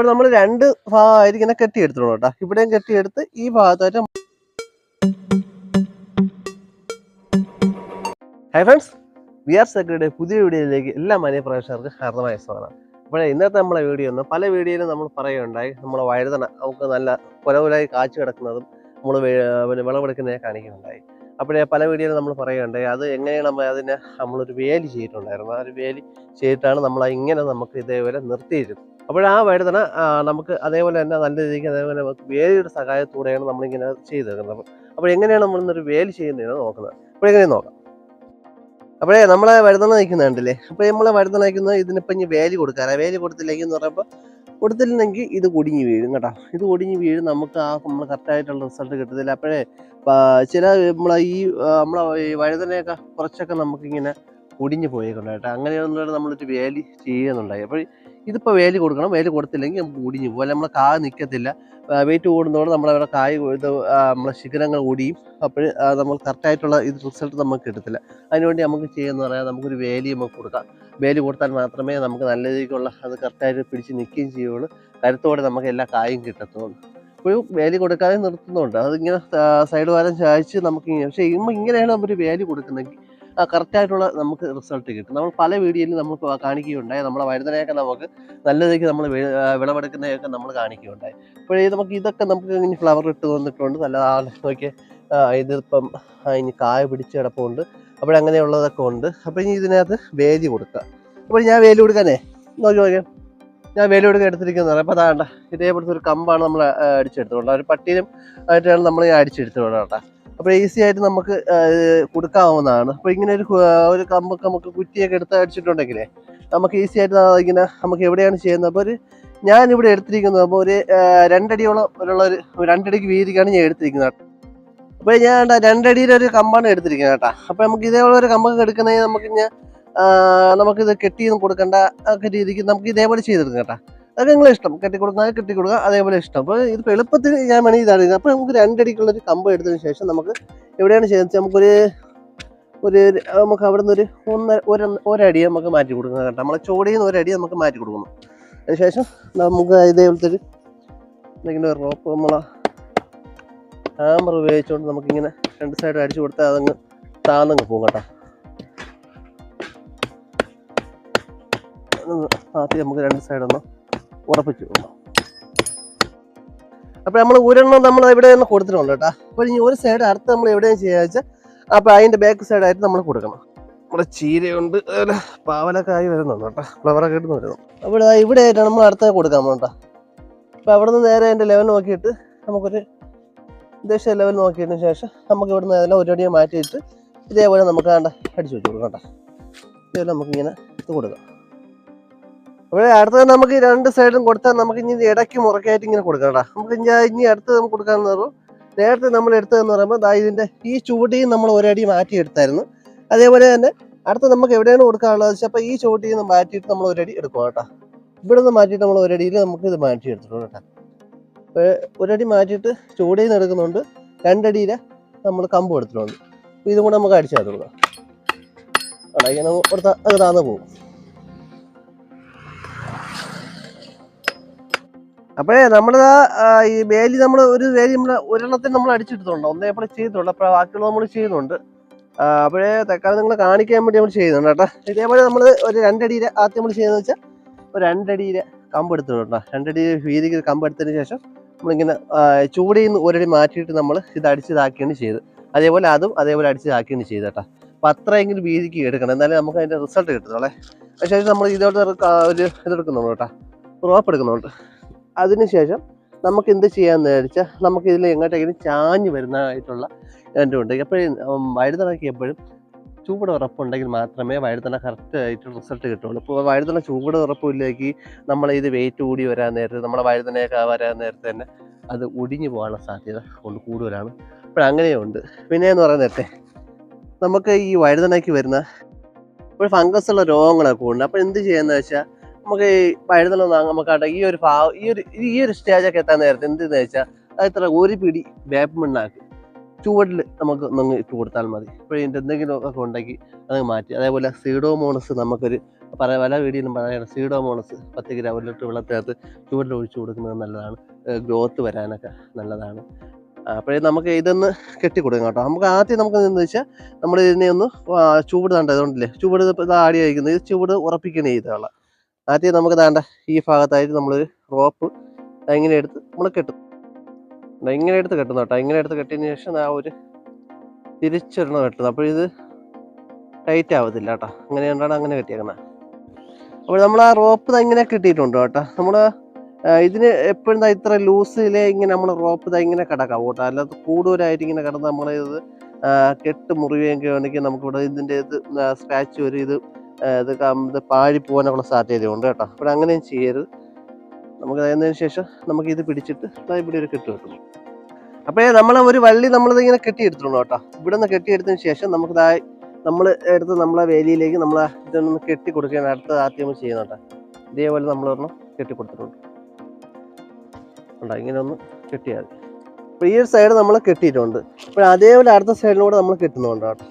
അപ്പോൾ നമ്മൾ രണ്ട് ഭാഗമായിട്ട് ഇങ്ങനെ കെട്ടിയെടുത്തോളൂ കേട്ടോ. ഇവിടെയും കെട്ടിയെടുത്ത് ഈ ഭാഗത്തായിട്ട് ഹൈ ഫ്രണ്ട്സ് വി ആർ സെക്രട്ടറിയുടെ പുതിയ വീഡിയോയിലേക്ക് എല്ലാ മാന്യ പ്രേക്ഷകർക്കും ഹാർദമായ സ്വാഗതം. അപ്പോൾ ഇന്നത്തെ നമ്മളെ വീഡിയോ ഒന്ന് പല വീഡിയോയിലും നമ്മൾ പറയുകയുണ്ടായി. നമ്മളെ വഴുതന നമുക്ക് നല്ല കുലകുലായി കാച്ചു കിടക്കുന്നതും നമ്മൾ വിളവെടുക്കുന്നതിനെ കാണിക്കുന്നുണ്ടായി. അപ്പോഴേ പല വീഡിയോയിലും നമ്മൾ പറയുകയുണ്ടായി അത് എങ്ങനെയാണ് നമ്മൾ അതിനെ നമ്മളൊരു വേലി ചെയ്തിട്ടുണ്ടായിരുന്നു ആ ഒരു വേലി ചെയ്തിട്ടാണ് നമ്മൾ ഇങ്ങനെ നമുക്ക് ഇതേപോലെ നിർത്തിയിരുന്നത്. അപ്പോൾ ആ വഴുതന നമുക്ക് അതേപോലെ തന്നെ നല്ല രീതിക്ക് അതേപോലെ നമുക്ക് വേലിയുടെ സഹായത്തോടെയാണ് നമ്മളിങ്ങനെ ചെയ്തിരുന്നത് അപ്പോൾ എങ്ങനെയാണ് നമ്മൾ ഇന്നൊരു വേലി ചെയ്യുന്നതെന്ന് നോക്കുന്നത്? അപ്പോൾ എങ്ങനെ നോക്കാം? അപ്പോഴേ നമ്മളെ വഴുതന നയിക്കുന്നുണ്ടല്ലേ അപ്പോൾ നമ്മളെ വഴുതന നയിക്കുന്നത് ഇതിനിപ്പോൾ ഇനി വേലി കൊടുക്കാറ് വേലി കൊടുത്തില്ലെങ്കിൽ എന്ന് പറയുമ്പോൾ കൊടുത്തില്ലെങ്കിൽ ഇത് ഒടിഞ്ഞ് വീഴും കേട്ടോ. ഇത് ഒടിഞ്ഞ് വീഴും നമുക്ക് ആ നമ്മൾ കറക്റ്റായിട്ടുള്ള റിസൾട്ട് കിട്ടത്തില്ല. അപ്പോഴേ ചില നമ്മളെ ഈ നമ്മളെ ഈ വഴുതനയൊക്കെ കുറച്ചൊക്കെ നമുക്കിങ്ങനെ ഒടിഞ്ഞു പോയേക്കുണ്ട് കേട്ടോ. അങ്ങനെയൊന്നും നമ്മളൊരു വേലി ചെയ്യുന്നുണ്ടായി. അപ്പോൾ ഇതിപ്പോൾ വേലി കൊടുക്കണം. വേലി കൊടുത്തില്ലെങ്കിൽ നമുക്ക് ഒടിഞ്ഞു പോകും. അല്ലെങ്കിൽ നമ്മളെ കായ നിൽക്കത്തില്ല വെയിറ്റ് കൂടുന്നതോടെ നമ്മളവിടെ കായ് ഇത് നമ്മളെ ശിഖരങ്ങൾ ഒടിയും. അപ്പോൾ നമ്മൾ കറക്റ്റായിട്ടുള്ള ഇത് റിസൾട്ട് നമുക്ക് കിട്ടത്തില്ല. അതിനുവേണ്ടി നമുക്ക് ചെയ്യുന്ന പറയാൻ നമുക്കൊരു വേലി നമുക്ക് കൊടുക്കാം. വേലി കൊടുത്താൽ മാത്രമേ നമുക്ക് നല്ല രീതിക്കുള്ള അത് കറക്റ്റായിട്ട് പിടിച്ച് നിൽക്കുകയും ചെയ്യുള്ളൂ. കരുത്തോടെ നമുക്ക് എല്ലാ കായും കിട്ടത്തുള്ളൂ. ഇപ്പോഴും വേലി കൊടുക്കാതെ നിർത്തുന്നുണ്ട്. അതിങ്ങനെ സൈഡ് വാരം ചായച്ച് നമുക്ക് പക്ഷേ ഇങ്ങനെ ഇങ്ങനെയാണ് നമ്മൾ വേലി കൊടുക്കുന്നെങ്കിൽ ആ കറക്റ്റായിട്ടുള്ള നമുക്ക് റിസൾട്ട് കിട്ടും. നമ്മൾ പല വീഡിയോയിലും നമ്മൾ കാണിക്കുകയുണ്ടായി. നമ്മളെ വഴുതനയൊക്കെ നമുക്ക് നല്ല രീതിക്ക് നമ്മൾ വിളവെടുക്കുന്നതൊക്കെ നമ്മൾ കാണിക്കുകയുണ്ടായി. അപ്പോഴേ നമുക്ക് ഇതൊക്കെ നമുക്ക് ഇനി ഫ്ലവർ ഇട്ട് വന്നിട്ടുണ്ട്. നല്ല നോക്കിയേ ഇതിപ്പം ഇനി കായ പിടിച്ച് കിടപ്പുണ്ട്. അപ്പോൾ അങ്ങനെയുള്ളതൊക്കെ ഉണ്ട്. അപ്പോൾ ഇനി ഇതിനകത്ത് വേലി കൊടുക്കുക അപ്പോൾ ഞാൻ വേലി കൊടുക്കാനേ? നോക്കി നോക്കിയാൽ ഞാൻ വേലി കൊടുക്കാൻ എടുത്തിരിക്കുന്നത് അപ്പോൾ അതാണ്ട ഇതേപോലത്തെ ഒരു കമ്പാണ് നമ്മൾ അടിച്ചെടുത്തുകൊണ്ട് ഒരു പട്ടിയിലും ആയിട്ടാണ് നമ്മൾ അടിച്ചെടുത്തുകൊണ്ട് കേട്ടോ. അപ്പോൾ ഈസി ആയിട്ട് നമുക്ക് കൊടുക്കാവുന്നതാണ്. അപ്പോൾ ഇങ്ങനെ ഒരു ഒരു കമ്പൊക്കെ നമുക്ക് കുറ്റിയൊക്കെ എടുത്ത് അടിച്ചിട്ടുണ്ടെങ്കിലേ നമുക്ക് ഈസി ആയിട്ട് ഇങ്ങനെ നമുക്ക് എവിടെയാണ് ചെയ്യുന്നത്? അപ്പോൾ ഒരു ഞാനിവിടെ എടുത്തിരിക്കുന്നത്. അപ്പോൾ ഒരു രണ്ടടിയോളം ഉള്ള ഒരു രണ്ടടിക്ക് വീതിക്കാണ് ഞാൻ എടുത്തിരിക്കുന്നത്. അപ്പോൾ ഞാൻ രണ്ടടിയിലെ ഒരു കമ്പാണ് എടുത്തിരിക്കുന്നത് കേട്ടോ. അപ്പോൾ നമുക്ക് ഇതേപോലെ ഒരു കമ്പൊക്കെ എടുക്കണമെങ്കിൽ നമുക്ക് ഞാൻ നമുക്കിത് കെട്ടിയൊന്നും കൊടുക്കേണ്ട ഒക്കെ രീതിക്ക് നമുക്ക് ഇതേപോലെ ചെയ്തെടുക്കാം കേട്ടോ. അതൊക്കെ നിങ്ങളെ ഇഷ്ടം കെട്ടി കൊടുക്കുക അതേപോലെ ഇഷ്ടം. അപ്പോൾ ഇത് എളുപ്പത്തിൽ ഞാൻ വേണമെങ്കിൽ ഇതാണ് ചെയ്യുന്നത് അപ്പോൾ നമുക്ക് രണ്ടടിക്കുള്ള ഒരു കമ്പ് എടുത്തതിന് ശേഷം നമുക്ക് എവിടെയാണ് ചെയ്യുന്നത്? നമുക്കൊരു ഒരു നമുക്ക് അവിടെ നിന്ന് ഒരു ഒന്ന് ഒരു ഒരടി നമുക്ക് മാറ്റി കൊടുക്കുന്നത് കേട്ടോ. നമ്മളെ ചോടിയിൽ നിന്ന് ഒരടി നമുക്ക് മാറ്റി കൊടുക്കണം അതിനുശേഷം നമുക്ക് ഇതേപോലത്തെ ഒരു എന്തെങ്കിലും റോപ്പ് നമ്മളെ ഹാമർ ഉപയോഗിച്ചുകൊണ്ട് നമുക്കിങ്ങനെ രണ്ട് സൈഡ് അടിച്ചു കൊടുത്താൽ അതങ്ങ് താന്നങ്ങ് പോകും കേട്ടോ. നമുക്ക് രണ്ട് സൈഡൊന്ന് ഉറപ്പിച്ചു. അപ്പൊ നമ്മൾ ഒരെണ്ണം നമ്മൾ ഇവിടെ നിന്ന് കൊടുത്തിട്ടുണ്ട് കേട്ടോ. അപ്പോൾ ഇനി ഒരു സൈഡ് അടുത്ത് നമ്മൾ എവിടെയും ചെയ്യാന്ന് വെച്ചാൽ അപ്പോൾ അതിന്റെ ബാക്ക് സൈഡായിട്ട് നമ്മൾ കൊടുക്കണം. നമ്മുടെ ചീരയുണ്ട് അതുപോലെ പാവലക്കായി വരുന്നുണ്ട് കേട്ടോ. ഫ്ലവറൊക്കെ ഇട്ട് വരുന്നു അപ്പോൾ ഇതാ ഇവിടെ ആയിട്ടാണ് നമ്മൾ അടുത്ത കൊടുക്കാൻ പോകട്ടോ കേട്ടോ അപ്പോൾ അവിടെ നിന്ന് നേരെ അതിന്റെ ലെവൽ നോക്കിയിട്ട് നമുക്കൊരു ഉദ്ദേശിച്ച ലെവൽ നോക്കിയതിന് ശേഷം നമുക്ക് ഇവിടുന്ന് അതെല്ലാം ഒരു അടിയെ മാറ്റിയിട്ട് ഇതേപോലെ നമുക്ക് അടിച്ചു വെച്ച് കൊടുക്കാം കേട്ടോ. ഇതേപോലെ നമുക്കിങ്ങനെ ഇത് കൊടുക്കാം. അപ്പോൾ അടുത്ത നമുക്ക് രണ്ട് സൈഡും കൊടുത്താൽ നമുക്ക് ഇനി ഇടയ്ക്ക് മുറക്കായിട്ട് ഇങ്ങനെ കൊടുക്കാം കേട്ടോ നമുക്ക് ഇനി ഇനി അടുത്ത് നമുക്ക് കൊടുക്കാമെന്ന് പറയുമ്പോൾ നേരത്തെ നമ്മൾ എടുത്തതെന്ന് പറയുമ്പോൾ ദാ ഇതിന്റെ ഈ ചുവട്ടിയും നമ്മൾ ഒരടി മാറ്റി എടുത്തായിരുന്നു. അതേപോലെ തന്നെ അടുത്ത് നമുക്ക് എവിടെയാണ് കൊടുക്കാനുള്ളത് വെച്ചാൽ അപ്പോൾ ഈ ചുവട്ടിയിൽ നിന്ന് മാറ്റിയിട്ട് നമ്മൾ ഒരടി എടുക്കുക കേട്ടോ. ഇവിടെ നിന്ന് മാറ്റിയിട്ട് നമ്മൾ ഒരടിയിൽ നമുക്ക് ഇത് മാറ്റി എടുത്തിട്ടുണ്ട് കേട്ടോ. അപ്പോൾ ഒരടി മാറ്റിയിട്ട് ചുവടിയിൽ നിന്ന് എടുക്കുന്നുണ്ട്. രണ്ടടിയിൽ നമ്മൾ കമ്പ് എടുത്തിട്ടുണ്ട്. ഇതും കൂടെ നമുക്ക് അടിച്ചു കൊടുക്കാം അല്ല ഇങ്ങനെ കൊടുത്താൽ അത് താന്ന് പോകും. അപ്പോഴേ നമ്മൾ ഈ വേലി നമ്മൾ ഒരു വേലി നമ്മൾ ഒരെണ്ണത്തിന് നമ്മൾ അടിച്ചെടുത്തുണ്ട് ഒന്നേ നമ്മൾ ചെയ്തിട്ടുണ്ട്. അപ്പോൾ ബാക്കിയുള്ള നമ്മൾ ചെയ്യുന്നുണ്ട്. അപ്പോഴേ തക്കാലം നിങ്ങൾ കാണിക്കാൻ വേണ്ടി നമ്മൾ ചെയ്യുന്നുണ്ട് കേട്ടോ. ഇതേപോലെ നമ്മൾ ഒരു രണ്ടടിയിൽ ആദ്യം നമ്മൾ ചെയ്യുന്നത് വെച്ചാൽ ഒരു രണ്ടടിയിൽ കമ്പ് എടുത്തിട്ടുണ്ട് രണ്ടടി വീതിക്ക് കമ്പ് എടുത്തതിന് ശേഷം നമ്മളിങ്ങനെ ചൂടിൽ നിന്ന് ഒരടി മാറ്റിയിട്ട് നമ്മൾ ഇത് അടിച്ചതാക്കിയാണ് ചെയ്ത് അതേപോലെ അതും അതേപോലെ അടിച്ചതാക്കിയാണ് ചെയ്ത് കേട്ടോ. അപ്പം അത്രയെങ്കിലും വീതിക്ക് എടുക്കണം. എന്നാലേ നമുക്ക് അതിന്റെ റിസൾട്ട് കിട്ടുന്നുള്ളേ പക്ഷേ നമ്മൾ ഇതോട്ട് ഒരു ഇതെടുക്കുന്നുള്ളൂ കേട്ടോ. റോപ്പ് എടുക്കുന്നുണ്ട്. അതിനുശേഷം നമുക്ക് എന്ത് ചെയ്യാന്ന് വിചാരിച്ചാൽ നമുക്ക് ഇതിൽ എങ്ങോട്ടെങ്കിലും ചാഞ്ഞ് വരുന്നതായിട്ടുള്ള എന്റെ ഉണ്ട് എപ്പോഴും വഴുതണയ്ക്ക് എപ്പോഴും ചൂട് ഉറപ്പുണ്ടെങ്കിൽ മാത്രമേ വഴുതണ കറക്റ്റ് ആയിട്ട് റിസൾട്ട് കിട്ടുള്ളൂ ഇപ്പോൾ വഴുതണ ചൂട് ഉറപ്പില്ലെങ്കിൽ നമ്മൾ ഇത് വെയിറ്റ് കൂടി വരാൻ നേരത്ത് നമ്മളെ വഴുതനയൊക്കെ വരാൻ നേരത്തെ തന്നെ അത് ഒടിഞ്ഞു പോകാനുള്ള സാധ്യത കൊണ്ട് കൂടുതലാണ്. അപ്പോൾ അങ്ങനെയുണ്ട്. പിന്നെ എന്ന് പറയാൻ നേരത്തെ നമുക്ക് ഈ വഴുതനയ്ക്ക് വരുന്ന ഇപ്പോൾ ഫംഗസ് ഉള്ള രോഗങ്ങളൊക്കെ ഉണ്ട്. അപ്പോൾ എന്ത് ചെയ്യുന്നത് വെച്ചാൽ നമുക്ക് ഈ നമുക്ക് നമുക്കാട്ടെ ഈ ഒരു ഭാവ ഈ ഒരു ഈ ഒരു സ്റ്റേജൊക്കെ എത്താൻ നേരത്തെ എന്തെന്ന് വെച്ചാൽ അത് ഇത്ര ഒരു പിടി വേപ്പ് മണ്ണാക്കി ചുവട്ടിൽ നമുക്ക് ഒന്ന് ഇട്ട് കൊടുത്താൽ മതി. ഇപ്പോൾ ഇതിന്റെ എന്തെങ്കിലും ഒക്കെ ഉണ്ടെങ്കിൽ അത് മാറ്റി. അതേപോലെ സീഡോമോണസ് നമുക്കൊരു പല പല വീടിനും പറയണം സീഡോമോണസ് പത്ത് ഗ്രാം ഒരു ലിറ്റർ വെള്ളത്തിനകത്ത് ചുവട്ടിൽ ഒഴിച്ചു കൊടുക്കുന്നത് നല്ലതാണ്. ഗ്രോത്ത് വരാനൊക്കെ നല്ലതാണ്. അപ്പോഴേ നമുക്ക് ഇതൊന്ന് കെട്ടി കൊടുക്കാം കേട്ടോ. നമുക്ക് ആദ്യം നമുക്ക് എന്താ വെച്ചാൽ നമ്മൾ ഇതിനെ ഒന്ന് ചൂട് തണ്ടതുകൊണ്ടില്ലേ ചൂട് ഇത് ആടി അയക്കുന്നത് ചൂട് ഉറപ്പിക്കണേ ചെയ്തോള ആദ്യം നമുക്ക് താണ്ട ഈ ഭാഗത്തായിട്ട് നമ്മളൊരു റോപ്പ് ഇങ്ങനെ എടുത്ത് നമ്മൾ കെട്ടും. ഇങ്ങനെ എടുത്ത് കെട്ടും കേട്ടോ. ഇങ്ങനെ എടുത്ത് കെട്ടിയതിന് ശേഷം ആ ഒരു തിരിച്ചൊരെണ്ണം കെട്ടുന്നത് അപ്പോൾ ഇത് ടൈറ്റ് ആവത്തില്ല കേട്ടോ. അങ്ങനെ കണ്ടാണ് അങ്ങനെ കെട്ടിയേക്കുന്നത് അപ്പോൾ നമ്മൾ ആ റോപ്പ് ഇങ്ങനെ കെട്ടിയിട്ടുണ്ട് കേട്ടോ. നമ്മൾ ഇതിന് എപ്പോഴും ഇത്ര ലൂസിലെ ഇങ്ങനെ നമ്മൾ റോപ്പ് ഇങ്ങനെ കിടക്കാം കേട്ടോ. അല്ലാതെ കൂടുതലായിട്ട് ഇങ്ങനെ കിടന്ന് നമ്മളിത് കെട്ട് മുറിയുകയൊക്കെ ആണെങ്കിൽ നമുക്കിവിടെ ഇതിന്റെ ഇത് സ്ക്രാച്ച് വരും. ഇത് ഇത് ഇത് പാഴി പോകാനുള്ള സാധ്യതയുണ്ട് കേട്ടോ. അപ്പോൾ അങ്ങനെയും ചെയ്യരുത്. നമുക്ക് അതിന് ശേഷം നമുക്ക് ഇത് പിടിച്ചിട്ട് ഇവിടെ ഒരു കെട്ട് കിട്ടും അപ്പോഴേ നമ്മൾ ഒരു വള്ളി നമ്മളിത് ഇങ്ങനെ കെട്ടിയെടുത്തിട്ടുണ്ട് കേട്ടോ. ഇവിടെ നിന്ന് കെട്ടിയെടുത്തതിന് ശേഷം നമുക്ക് ദാ നമ്മൾ എടുത്ത് നമ്മളെ വേലിയിലേക്ക് നമ്മൾ ഇതൊന്ന് കെട്ടി കൊടുക്കുകയാണ് അടുത്ത ആദ്യം നമ്മൾ ചെയ്യുന്നുണ്ട് ഇതേപോലെ നമ്മൾ ഒരെണ്ണം കെട്ടി കൊടുത്തിട്ടുണ്ട്. ഉണ്ടോ ഇങ്ങനെ ഒന്ന് കെട്ടിയാൽ അപ്പോൾ ഈ ഒരു സൈഡ് നമ്മൾ കെട്ടിയിട്ടുണ്ട്. അപ്പോൾ അതേപോലെ അടുത്ത സൈഡിലൂടെ നമ്മൾ കെട്ടുന്നുണ്ട് കേട്ടോ.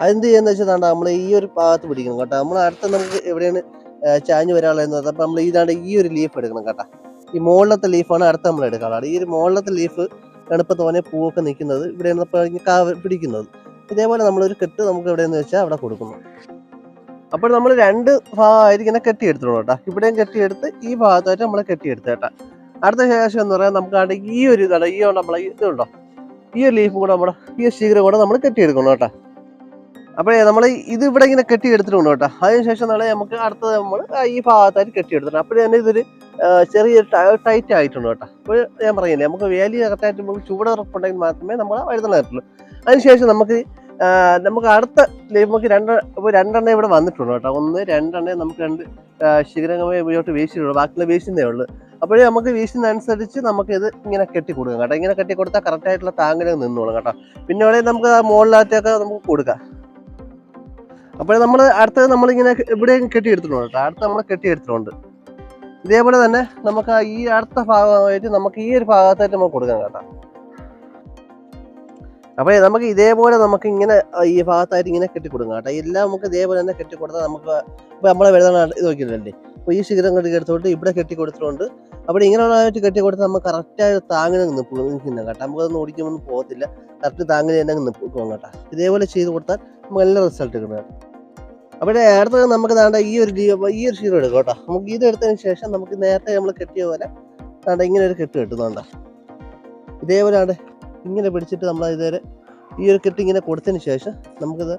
അതെന്ത് ചെയ്യാന്ന് വെച്ചാൽ നമ്മൾ ഈ ഒരു ഭാഗത്ത് പിടിക്കണം കേട്ടോ. നമ്മൾ അടുത്ത നമുക്ക് എവിടെയാണ് ചാഞ്ഞ് വരാനുള്ളത് അപ്പോൾ നമ്മൾ ഇതാണ്ട് ഈ ഒരു ലീഫ് എടുക്കണം കേട്ടോ. ഈ മുകളിലത്തെ ലീഫാണ് അടുത്ത നമ്മൾ എടുക്കാറുള്ളത് ഈ ഒരു മുകളിലത്തെ ലീഫ് തണുപ്പ് തോനെ പൂവൊക്കെ നിൽക്കുന്നത് ഇവിടെയാണ് ഇപ്പോൾ ഇങ്ങനെ കാ പിടിക്കുന്നത്. ഇതേപോലെ നമ്മളൊരു കെട്ട് നമുക്ക് എവിടെയെന്ന് വെച്ചാൽ അവിടെ കൊടുക്കുന്നു. അപ്പോൾ നമ്മൾ രണ്ട് ഭാഗമായിട്ട് ഇങ്ങനെ കെട്ടിയെടുത്തോളൂ കേട്ടോ. ഇവിടെയും കെട്ടിയെടുത്ത് ഈ ഭാഗത്തായിട്ട് നമ്മൾ കെട്ടിയെടുത്ത് കേട്ടോ. അടുത്ത ശേഷം എന്ന് പറയാൻ നമുക്ക് അവിടെ ഈ ഒരു ഇതാണ് ഈ നമ്മളെ ഇതുണ്ടോ? ഈ ഒരു ലീഫ് കൂടെ നമ്മുടെ ഈ ശീകരം കൂടെ നമ്മൾ കെട്ടിയെടുക്കണം കേട്ടോ. അപ്പോഴേ നമ്മൾ ഇത് ഇവിടെ ഇങ്ങനെ കെട്ടിയെടുത്തിട്ടുണ്ട് കേട്ടോ. അതിനുശേഷം നാളെ നമുക്ക് അടുത്തത് നമ്മൾ ഈ ഭാഗത്തായിട്ട് കെട്ടിയെടുത്തിട്ടുണ്ട്. അപ്പോഴേ തന്നെ ഇതൊരു ചെറിയ ടൈറ്റ് ആയിട്ടുണ്ട് കേട്ടോ. അപ്പോൾ ഞാൻ പറയുന്നത് നമുക്ക് വേലി കറക്റ്റായിട്ട് നമുക്ക് ചൂട് ഉറപ്പുണ്ടെങ്കിൽ മാത്രമേ നമ്മൾ വഴുതണ കയറ്റുള്ളൂ. അതിനുശേഷം നമുക്ക് നമുക്ക് അടുത്ത നമുക്ക് രണ്ട് ഇപ്പോൾ രണ്ടെണ്ണം ഇവിടെ വന്നിട്ടുണ്ട് കേട്ടോ. ഒന്ന് രണ്ടെണ്ണം നമുക്ക് രണ്ട് ശിഖരങ്ങളെ മുന്നോട്ട് വീശിയുള്ളൂ ബാക്കിയുള്ള വീശുന്നേ ഉള്ളൂ. അപ്പോഴേ നമുക്ക് വീശുന്നതനുസരിച്ച് നമുക്ക് ഇത് ഇങ്ങനെ കെട്ടി കൊടുക്കാം കേട്ടോ. ഇങ്ങനെ കെട്ടി കൊടുത്താൽ കറക്റ്റായിട്ടുള്ള താങ്ങിൽ നിന്നോളും കേട്ടോ. പിന്നെ അവിടെ നമുക്ക് ആ മുകളിലാറ്റൊക്കെ നമുക്ക് കൊടുക്കാം. അപ്പോൾ നമ്മൾ അടുത്തത് നമ്മളിങ്ങനെ ഇവിടെ കെട്ടിയെടുത്തിട്ടുണ്ട് കേട്ടോ. അടുത്ത നമ്മൾ കെട്ടിയെടുത്തിട്ടുണ്ട്. ഇതേപോലെ തന്നെ നമുക്ക് ഈ അടുത്ത ഭാഗമായിട്ട് നമുക്ക് ഈ ഒരു ഭാഗത്തായിട്ട് നമുക്ക് കൊടുക്കാം കേട്ടോ. അപ്പോൾ നമുക്ക് ഇതേപോലെ നമുക്ക് ഇങ്ങനെ ഈ ഭാഗത്തായിട്ട് ഇങ്ങനെ കെട്ടി കൊടുക്കാം കേട്ടോ. എല്ലാം നമുക്ക് ഇതേപോലെ തന്നെ കെട്ടി കൊടുത്താൽ നമുക്ക് ഇപ്പോൾ നമ്മളെ വരുന്ന ഇത് നോക്കിയില്ലല്ലേ അപ്പോൾ ഈ ശിഖരം കെട്ടി എടുത്തോണ്ട് ഇവിടെ കെട്ടി കൊടുത്തിട്ടുണ്ട്. അവിടെ ഇങ്ങനെയുള്ളതായിട്ട് കെട്ടി കൊടുത്ത് നമ്മൾ കറക്റ്റായിട്ട് താങ്ങിനെ നിൽക്കും നിൽക്കുന്ന കേട്ടോ. നമുക്കതൊന്നും ഓടിക്കുമ്പോൾ പോകത്തില്ല. കറക്റ്റ് താങ്ങിന് തന്നെ നിൽക്കും കേട്ടോ. ഇതേപോലെ ചെയ്ത് കൊടുത്താൽ നമുക്ക് നല്ല റിസൾട്ട് കിട്ടും അവിടെ അടുത്തത് നമുക്ക് താണ്ട ഈ ഒരു ഈ ഒരു ഷീറോ എടുക്കും കേട്ടോ. നമുക്ക് ഇത് എടുത്തതിന് ശേഷം നമുക്ക് നേരത്തെ നമ്മൾ കെട്ടിയ പോലെ താണ്ട ഇങ്ങനെ ഒരു കെട്ട് കെട്ടുന്നുണ്ട് ഇതേപോലെ ആണ്ട് ഇങ്ങനെ പിടിച്ചിട്ട് നമ്മൾ ഇതുവരെ ഈ ഒരു കെട്ട് ഇങ്ങനെ കൊടുത്തതിന് ശേഷം നമുക്കിത്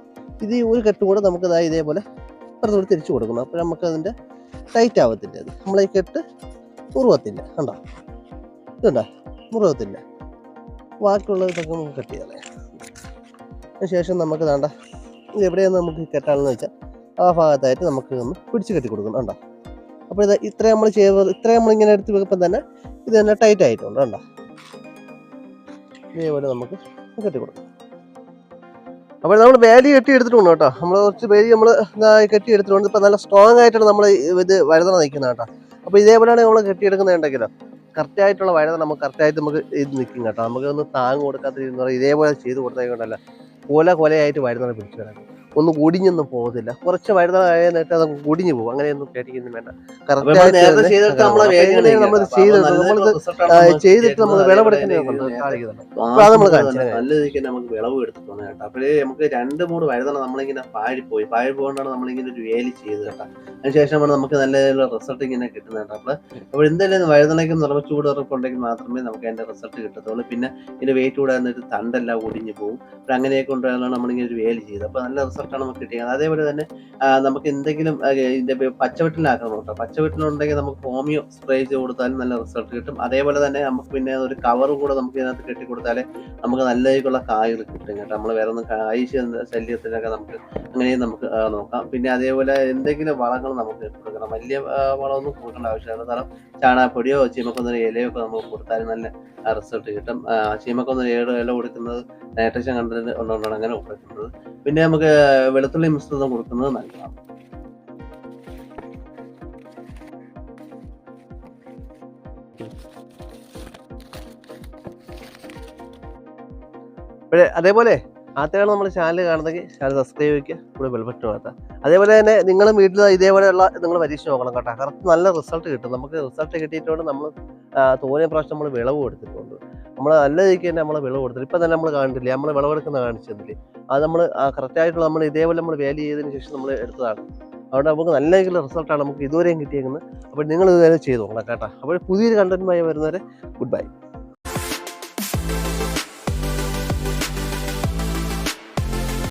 ഇത് ഒരു കെട്ടും കൂടെ നമുക്കിതായി ഇതാ ഇതേപോലെ പുറത്തോട്ട് തിരിച്ചു കൊടുക്കണം. അപ്പോൾ നമുക്ക് അതിന്റെ ടൈറ്റ് ആവത്തില്ല അത്. നമ്മളെ കെട്ട് മുറുവത്തില്ല കണ്ടോ? ഇതുണ്ട? മുറുവത്തില്ല ബാക്കിയുള്ളത് ഇതൊക്കെ നമുക്ക് കട്ട് ചെയ്യാം അതിന് ശേഷം നമുക്ക് വേണ്ട ഇത് എവിടെയാണ് നമുക്ക് കെട്ടാണെന്ന് വെച്ചാൽ ആ ഭാഗത്തായിട്ട് നമുക്ക് ഒന്ന് പിടിച്ച് കെട്ടി കൊടുക്കണം കണ്ടോ? അപ്പോൾ ഇത് ഇത്രയും നമ്മൾ ചെയ്ത് ഇത്രയും നമ്മളിങ്ങനെ എടുത്ത് വെക്കുമ്പോൾ തന്നെ ഇത് തന്നെ ടൈറ്റ് ആയിട്ടുണ്ട് കണ്ടോ? ഇതേപോലെ നമുക്ക് കെട്ടി കൊടുക്കാം. അപ്പോൾ നമ്മൾ വേലി കെട്ടി എടുത്തിട്ടുണ്ട് കേട്ടോ. നമ്മൾ കുറച്ച് വേലി നമ്മൾ കെട്ടി എടുത്തിട്ടുണ്ട്. ഇപ്പം നല്ല സ്ട്രോങ് ആയിട്ടാണ് നമ്മൾ ഇത് വഴുതണ നിൽക്കുന്നത് കേട്ടോ. അപ്പോൾ ഇതേപോലെയാണ് നമ്മൾ കെട്ടിയെടുക്കുന്നുണ്ടെങ്കിലോ കറക്റ്റ് ആയിട്ടുള്ള വഴുതണ നമുക്ക് കറക്റ്റ് ആയിട്ട് നമുക്ക് ഇത് നിൽക്കും കേട്ടോ. നമുക്ക് ഒന്ന് താങ്ങ് കൊടുക്കാത്ത ഇതേപോലെ ചെയ്ത് കൊടുത്തേക്കൊണ്ടല്ല കൊല കൊലയായിട്ട് വഴുതണ പിടിച്ചു കിടക്കും. ഒന്നും കൂടിഞ്ഞൊന്നും പോകത്തില്ല കുറച്ച് വഴുതണ കഴിയാനായിട്ട് അത് കൂടിഞ്ഞു പോകും. അങ്ങനെയൊന്നും പേടിക്കുന്നു വേണ്ട. നമ്മളെ വേഗം നമ്മൾ ചെയ്തിട്ട് നമ്മൾ കാണിക്കുന്നുണ്ട്. അപ്പൊ അപ്പൊ അത് നമ്മൾ നല്ല- രീതിക്ക് നമുക്ക് വിളവ് എടുത്തിട്ടുണ്ട് കേട്ടോ. അപ്പോഴേ നമുക്ക് രണ്ട് മൂന്ന് വഴുതണ നമ്മളിങ്ങനെ പാഴിപ്പോയി. പാഴി പോകൊണ്ടാണ് നമ്മളിങ്ങനെ ഒരു വേലി ചെയ്ത് കേട്ടോ. അതിനുശേഷമാണ് നമുക്ക് നല്ല റിസൾട്ട് ഇങ്ങനെ കിട്ടുന്നത് കേട്ടോ. അപ്പൊ അപ്പോൾ എന്തായാലും വഴുതണയ്ക്ക് നിറവ് ചൂടുറപ്പുണ്ടെങ്കിൽ മാത്രമേ നമുക്ക് അതിന്റെ റിസൾട്ട് കിട്ടത്തുള്ളൂ. പിന്നെ ഇതിന്റെ വെയിറ്റ് കൂടാതെ തണ്ടെല്ലാം ഒടിഞ്ഞു പോകും. അപ്പോൾ അങ്ങനെയൊക്കെ കൊണ്ടാണ് നമ്മളിങ്ങനെ ഒരു വേലി ചെയ്തത്. അപ്പോൾ നല്ല റിസൾട്ടാണ് നമുക്ക് കിട്ടിയത് അതേപോലെ തന്നെ നമുക്ക് എന്തെങ്കിലും ഇതിന്റെ പച്ചവെട്ടിലാക്കണം കേട്ടോ. പച്ചവെട്ടിലുണ്ടെങ്കിൽ നമുക്ക് ഹോമിയോ സ്പ്രേ ചെയ്ത് കൊടുത്താലും നല്ല റിസൾട്ട് കിട്ടും. അതേപോലെ തന്നെ നമുക്ക് പിന്നെ ഒരു കവർ കൂടെ നമുക്ക് ഇതിനകത്ത് കെട്ടി കൊടുത്താലേ നമുക്ക് നല്ല രീതിക്കുള്ള കായകൾ കിട്ടും കേട്ടോ. നമ്മൾ വേറെ ഒന്നും കായ് ശല്യത്തിനൊക്കെ നമുക്ക് അങ്ങനെയും നമുക്ക് നോക്കാം. പിന്നെ അതേപോലെ എന്തെങ്കിലും വളങ്ങൾ നമുക്ക് കൊടുക്കണം. വലിയ വളമൊന്നും കൊടുക്കേണ്ട ആവശ്യമില്ല. കാരണം ചാണകപ്പൊടിയോ ചീമക്കൊന്നൊരു ഇലയോ ഒക്കെ നമുക്ക് കൊടുത്താലും നല്ല റിസൾട്ട് കിട്ടും. ചീമക്കൊന്നൊരു ഇല കൊടുക്കുന്നത് നൈട്രജൻ കണ്ടന്റ് ഉള്ളതുകൊണ്ടാണ് അങ്ങനെ കൊടുക്കുന്നത്. പിന്നെ നമുക്ക് വെളുത്തുള്ളി മിശ്രിതം കൊടുക്കുന്നത് നല്ലതാണ്. അതേപോലെ ആദ്യമാണ് നമ്മുടെ ചാനൽ കാണുന്നെങ്കിൽ ചാനൽ സബ്സ്ക്രൈബ് ചെയ്യുക കൂടെ ബെൽബട്ടൺ നടത്താം അതേപോലെ തന്നെ നിങ്ങൾ വീട്ടിൽ ഇതേപോലെയുള്ള നിങ്ങൾ പരീക്ഷ നോക്കണം കേട്ടോ. കറക്റ്റ് നല്ല റിസൾട്ട് കിട്ടും. നമുക്ക് റിസൾട്ട് കിട്ടിയിട്ടുണ്ട് നമ്മൾ തോന്നിയ പ്രാവശ്യം നമ്മൾ വിളവ് കൊടുത്തിട്ടുണ്ട്. നമ്മൾ നല്ല രീതിക്ക് തന്നെ നമ്മൾ വിളവ് കൊടുത്തിട്ട് ഇപ്പം തന്നെ നമ്മൾ കണ്ടില്ലേ നമ്മൾ വിളവെടുക്കുന്ന കാണിച്ചതില്ലേ അത് നമ്മൾ കറക്റ്റായിട്ടുള്ള നമ്മൾ ഇതേപോലെ നമ്മൾ വേലി ചെയ്തതിന് ശേഷം നമ്മൾ എടുത്തതാണ്. അതുകൊണ്ട് നമുക്ക് നല്ല രീതിയിലുള്ള റിസൾട്ടാണ് നമുക്ക് ഇതുവരെയും കിട്ടിയേക്കുന്നത്. അപ്പോൾ നിങ്ങൾ ഇതുവരെ ചെയ്തു നോക്കണം കേട്ടോ. അപ്പോൾ പുതിയൊരു കണ്ടന്റുമായി വരുന്നവരെ ഗുഡ് ബൈ